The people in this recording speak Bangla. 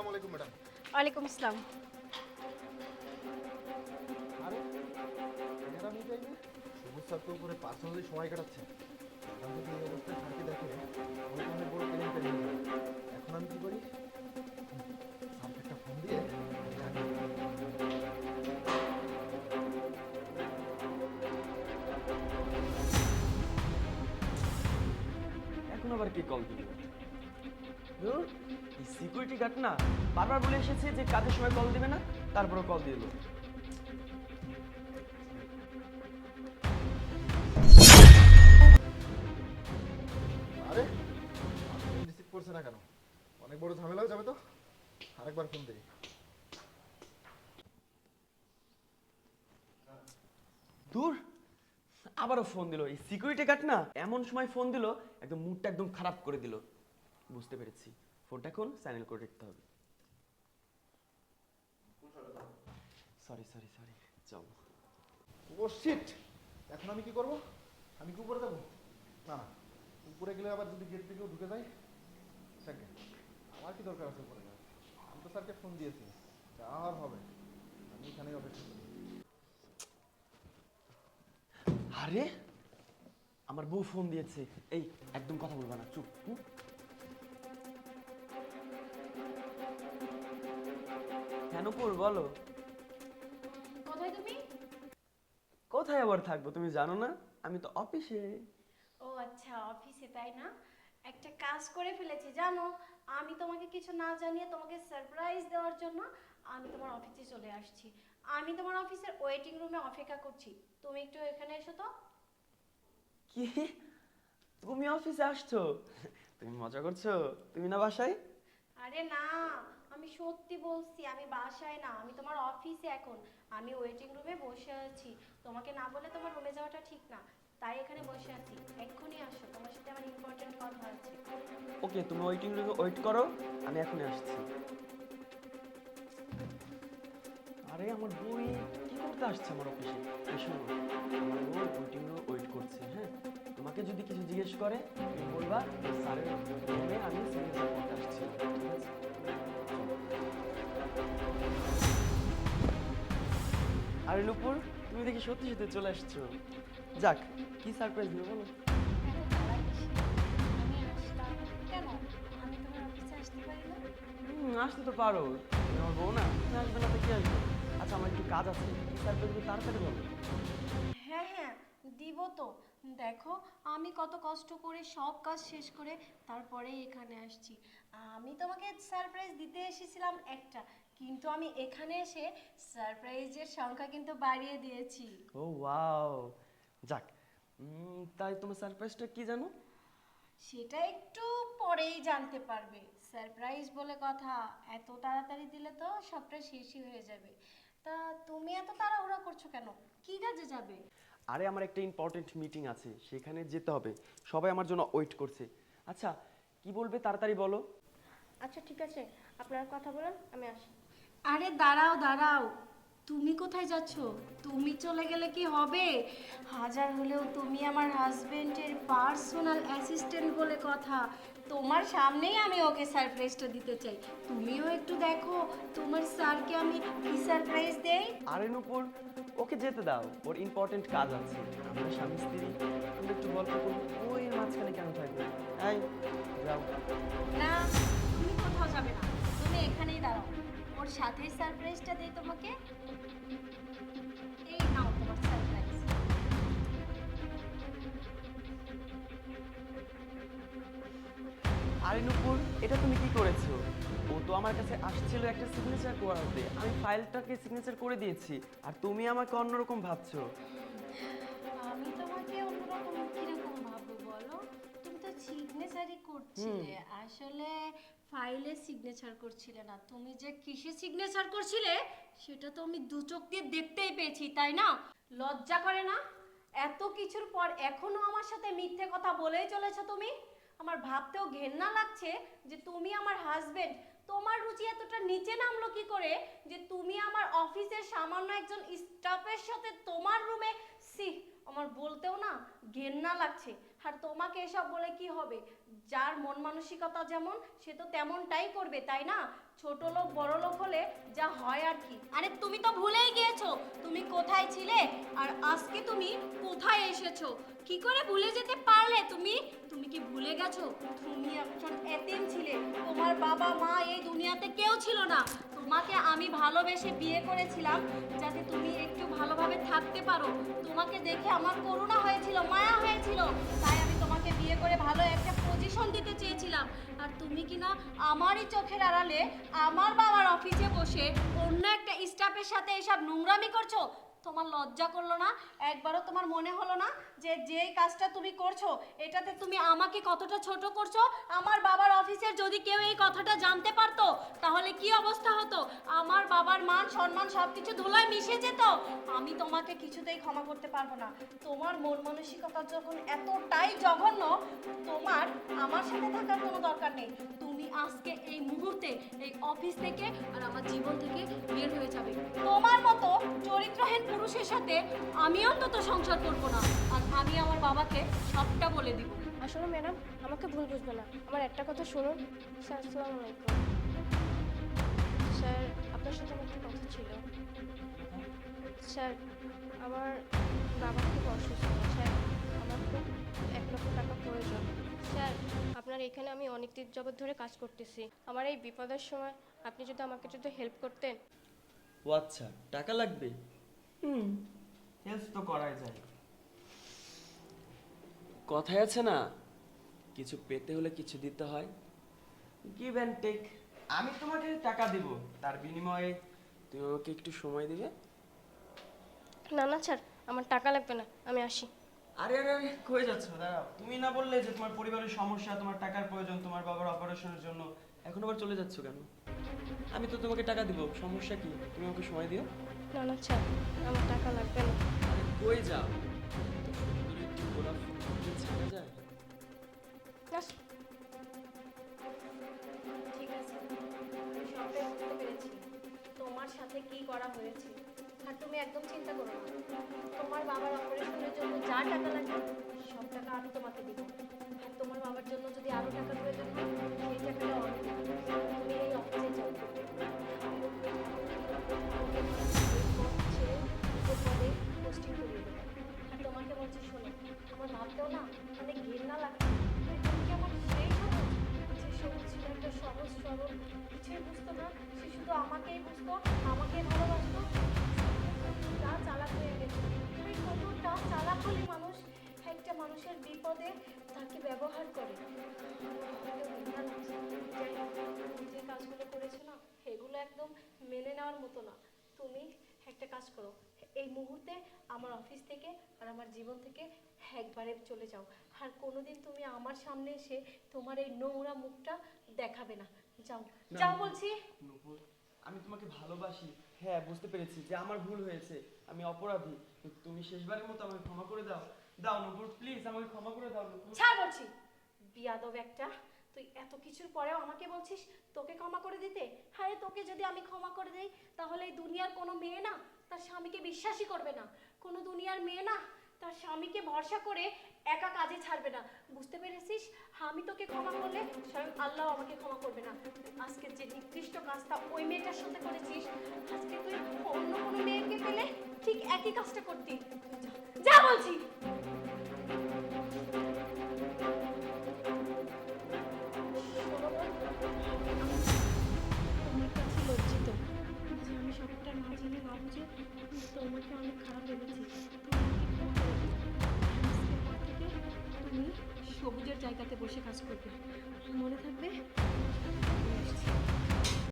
আসসালামু আলাইকুম ম্যাডাম। ওয়ালাইকুম আসসালাম। আরে ম্যাডাম এই টাইমে সবুজ স্যার তো উপরে পার্সোনালি সময় কাটাচ্ছে ম্যাডাম যদি এই অবস্থায় থাকে দেখে ওই অনেক বড় কেলেঙ্কারি এখন আমি কি করি? একটা ফোন দিয়ে এখন আবার কে কল দিল সিকিউরিটি গার্ড না বারবার বলে এসেছে যে কাজের সময় কল দিবে না তারপরে কল আরে রিসিভ করছে না কেন? অনেক বড় ঝামেলা হয়ে যাবে তো? আরেকবার ফোন দিই দূর? আবারও ফোন দিল। এই সিকিউরিটি গার্ড না এমন সময় ফোন দিল একদম মুডটা একদম খারাপ করে দিল। বুঝতে পেরেছি। ফোনটা এখন সাইলেন্ট করে রাখতে হবে। সরি সরি সরি চল। ও শিট এখন আমি কি করব? আমি কি উপরে যাব? না না। উপরে গেলে আবার যদি গেট থেকেও ঢুকে যায় থাকে আমার কি দরকার আছে উপরে যাওয়ার? আমি তো স্যারকে ফোন দিয়েছি। যা আর হবে। আমি এখানেই অপেক্ষা করি। আরে আমার বউ ফোন দিয়েছে। এই একদম কথা বলবা না চুপ। হুম? কেন পর বলো। কোথায় তুমি? কোথায় আবার থাকব তুমি জানো না? আমি তো অফিসে। ও আচ্ছা অফিসে তাই না? একটা কাজ করে ফেলেছি জানো? আমি তোমাকে কিছু না জানিয়ে তোমাকে সারপ্রাইজ দেওয়ার জন্য আমি তোমার অফিসে চলে আসছি। আমি তোমার অফিসের ওয়েটিং রুমে অপেক্ষা করছি। তুমি একটু এখানে এসো তো। কি? তুমি অফিসে আসছো? তুমি মজা করছ? তুমি না বাসায়? আরে না আমি সত্যি বলছি, আমি বাসায় না, আমি তোমার অফিসে এখন। আমি ওয়েটিং রুমে বসে আছি। তোমাকে না বলে তোমার রুমে যাওয়াটা ঠিক না। তাই এখানে বসে আছি। এক্ষুনি আসো, তোমার সাথে আমার ইম্পর্টেন্ট কথা আছে। ওকে, তুমি ওয়েটিং রুমে ওয়েট করো, আমি এখনই আসছি। আরে, আমার বই কি করতে আসছে আমার অফিসে এসো আমার বই ওয়েটিং রুমে ওয়েট করছে হ্যাঁ? তোমাকে যদি কিছু জিজ্ঞেস করে বলবা স্যারের আমি সিগনেচার করতে আসছি। ঠিক আছে? আরে নুপুর, তুমি দেখি সত্যি সত্যি চলে আসছো। যাক, কি সারপ্রাইজ দিবে বলো? আসতে তো পারো। আমার বউ না? তুমি আসবে না তো কি আসবে? আচ্ছা আমার একটু কাজ আছে। সারপ্রাইজ দিবে তাড়াতাড়ি বলো। হ্যাঁ হ্যাঁ দিব তো। দেখো, আমি কত কষ্ট করে সব কাজ শেষ করে তারপরে এখানে আসছি। আমি তোমাকে সারপ্রাইজ দিতে এসেছিলাম একটা। কিন্তু আমি এখানে এসে সারপ্রাইজের সংখ্যা কিন্তু বাড়িয়ে দিয়েছি। ও ওয়াও যাক উম, তাই তোমার সারপ্রাইজটা কি জানো? সেটা একটু পরেই জানতে পারবে। সারপ্রাইজ বলে কথা এত তাড়াতাড়ি দিলে তো সবটা শেষই হয়ে যাবে। তা তুমি এত তাড়াহুড়া করছ কেন? কি কাজে যাবে? আরে আমার একটা ইম্পর্টেন্ট মিটিং আছে সেখানে যেতে হবে। সবাই আমার জন্য ওয়েট করছে। আচ্ছা কি বলবে তাড়াতাড়ি বলো? আচ্ছা ঠিক আছে। আপনার কথা বলুন আমি আসি। আরে দাঁড়াও দাঁড়াও। তুমি কোথায় যাচ্ছ? তুমি চলে গেলে কি হবে? হাজার হলেও তুমি আমার হাজবেন্ডের পার্সোনাল অ্যাসিস্ট্যান্ট বলে কথা। তোমার সামনেই আমি ওকে সারপ্রাইজটা দিতে চাই। তুমিও একটু দেখো তোমার স্যারকে আমি কি সারপ্রাইজ দেই? আরে নুপুর ওকে যেতে দাও। ওর ইম্পর্টেন্ট কাজ আছে। আমরা স্বামী স্ত্রী আমরা একটু গল্প করব ওই মাঝখানে কেন থাকবে? এই যাও। না তুমি কোথাও যাবে না। তুমি এখানেই দাঁড়াও। ওর সাথেই সারপ্রাইজটা দেই তোমাকে? এই নাও তোমার সারপ্রাইজ আরে নুপুর এটা তুমি কি করেছ? ও তো আমার কাছে আসছিল একটা সিগনেচার করাতে। আমি ফাইলটাকে সিগনেচার করে দিয়েছি আর তুমি আমাকে অন্যরকম ভাবছ। আমি তোমাকে অন্যরকম কীরকম ভাববো বলো? তুমি তো সিগনেচারই করছিলে। আসলে ফাইলে সিগনেচার করছিলে না। তুমি যে কিসে সিগনেচার করছিলে, সেটা তো আমি দু চোখ দিয়ে দেখতেই পেয়েছি, তাই না? লজ্জা করে না? এত কিছুর পর এখনও আমার সাথে মিথ্যে কথা বলেই চলেছো তুমি? আমার ভাবতেও ঘেন্না লাগছে যে তুমি আমার হাজবেন্ড তোমার রুচি এতটা নিচে নামলো কি করে যে তুমি আমার অফিসের সামান্য একজন স্টাফের সাথে তোমার রুমে সি আমার বলতেও না ঘেন্না লাগছে। আর তোমাকে এসব বলে কি হবে? যার মন মানসিকতা যেমন, সে তো তেমনটাই করবে, তাই না? ছোট লোক, বড় লোক হলে যা হয় আর কি। আরে তুমি তো ভুলেই গিয়েছো। তুমি কোথায় ছিলে? আর আজকে তুমি কোথায় এসেছ? কি করে ভুলে যেতে পারলে তুমি? তুমি কি ভুলে গেছো? তুমি একজন এতিম ছিলে। তোমার বাবা, মা এই দুনিয়াতে কেউ ছিল না। তোমাকে আমি ভালোবেসে বিয়ে করেছিলাম যাতে তুমি একটু ভালোভাবে থাকতে পারো। তোমাকে দেখে আমার করুণা হয়েছিল, মায়া হয়েছিল। তাই আমি তোমাকে বিয়ে করে ভালো একটা পজিশন দিতে চেয়েছিলাম। আর তুমি কি না আমারই চোখের আড়ালে আমার বাবার অফিসে বসে অন্য একটা স্টাফের সাথে এসব নোংরামি করছ? তোমার লজ্জা করল না? একবারও তোমার মনে হলো না যে যেই কাজটা তুমি করছ, এটাতে তুমি আমাকে কতটা ছোট করছ? আমার বাবার অফিসের যদি কেউ এই কথাটা জানতে পারতো, তাহলে কি অবস্থা হতো? আমার বাবার মান, সম্মান সবকিছু ধুলায় মিশে যেত। আমি তোমাকে কিছুতেই ক্ষমা করতে পারব না। তোমার মন মানসিকতা যখন এতটাই জঘন্য, তোমার আমার সাথে থাকার কোনো দরকার নেই। তুমি আজকে এই মুহূর্তে এই অফিস থেকে আর আমার জীবন থেকে বের হয়ে যাবে। তোমার মতো চরিত্রহীন পুরুষের সাথে আমি অন্তত সংসার করব না। আর আমি আমার বাবাকে সবটা বলে দিব। আসলে ম্যাডাম, আমাকে ভুল বুঝবে না। আমার একটা কথা শুনুন। স্যার, আসসালামু আলাইকুম। স্যার, আপনার সাথে আমার একটা কথা ছিল। স্যার, আমার বাবা খুব এখানে আমি অনেক দিন যাবত ধরে কাজ করতেছি। আমার এই বিপদের সময় আপনি যদি আমাকে যদি হেল্প করতেন। ও আচ্ছা টাকা লাগবে? হুম। হেল্প তো করাই যায়। কথায় আছে না কিছু পেতে হলে কিছু দিতে হয়। গিভ অ্যান্ড টেক আমি তোমাকে টাকা দিব তার বিনিময়ে। তুমি আমাকে একটু সময় দিবে? না না স্যার আমার টাকা লাগবে না আমি আসি। আরে আরে আরে কই যাচ্ছ? দাঁড়াও। তুমি না বললে যে তোমার পরিবারের সমস্যা তোমার টাকার প্রয়োজন তোমার বাবার অপারেশনের জন্য। এখন আবার চলে যাচ্ছ কেন? আমি তো তোমাকে টাকা দিব। সমস্যা কি? তুমি আমাকে সময় দিও। না না স্যার আমার টাকা লাগবে না। আরে কই যাও? গোলাপ ছাড়া যায়? ঠিক আছে। আমি বুঝতে পেরেছি। তোমার সাথে কি করা হয়েছে? আর তুমি একদম চিন্তা করো না। তোমার বাবার অপারেশনের জন্য যা টাকা লাগে, সব টাকা আমি তোমাকে দিব। আর তোমার বাবার জন্য যদি আরও টাকা প্রয়োজন হয় সেই টাকাটা আমি তুমি এই অফিসে যাও। না অনেক লাগছে। যে তুমি কি আমার সেই সবুজ একটা সহজ সরল না, সে শুধু আমাকেই বুঝতো আমাকেই মানুষ একটা মানুষের বিপদে তাকে ব্যবহার করে। যে কাজগুলো করেছ না এগুলো একদম মেনে নেওয়ার মতো না। তুমি একটা কাজ করো এই মুহূর্তে আমার অফিস থেকে আর আমার জীবন থেকে একবারে চলে যাও। আর কোনোদিন তুমি আমার সামনে এসে তোমার এই নোংরা মুখটা দেখাবে না। যাও। যাও বলছি। আমি তোমাকে ভালোবাসি। হ্যাঁ বুঝতে পেরেছি যে আমার ভুল হয়েছে। আমি অপরাধী। তুমি শেষবারের মতো আমাকে ক্ষমা করে দাও। দাও নূপুর প্লিজ আমাকে ক্ষমা করে দাও নূপুর। ছাড় বলছি। বিয়াদব একটা, তুই এত কিছুর পরেও আমাকে বলছিস তোকে ক্ষমা করে দিতে? হ্যাঁ তোকে যদি আমি ক্ষমা করে দেই, তাহলে এই দুনিয়ার কোনো মেয়ে না, তার স্বামীকে বিশ্বাসই করবে না। কোনো দুনিয়ার মেয়ে না, তার স্বামীকে ভরসা করে একা কাজে ছাড়বে না। বুঝতে পেরেছিস? আমি তোকে ক্ষমা করলে স্বয়ং আল্লাহ আমাকে ক্ষমা করবে না। আজকে যে নিকৃষ্ট কাজটা ওই মেয়েটার সাথে করেছিস, আজকে তুই অন্য কোনো মেয়েকে পেলে ঠিক একই কাজটা করতি। যা বলছি। তুমি আমাকে ক্ষমা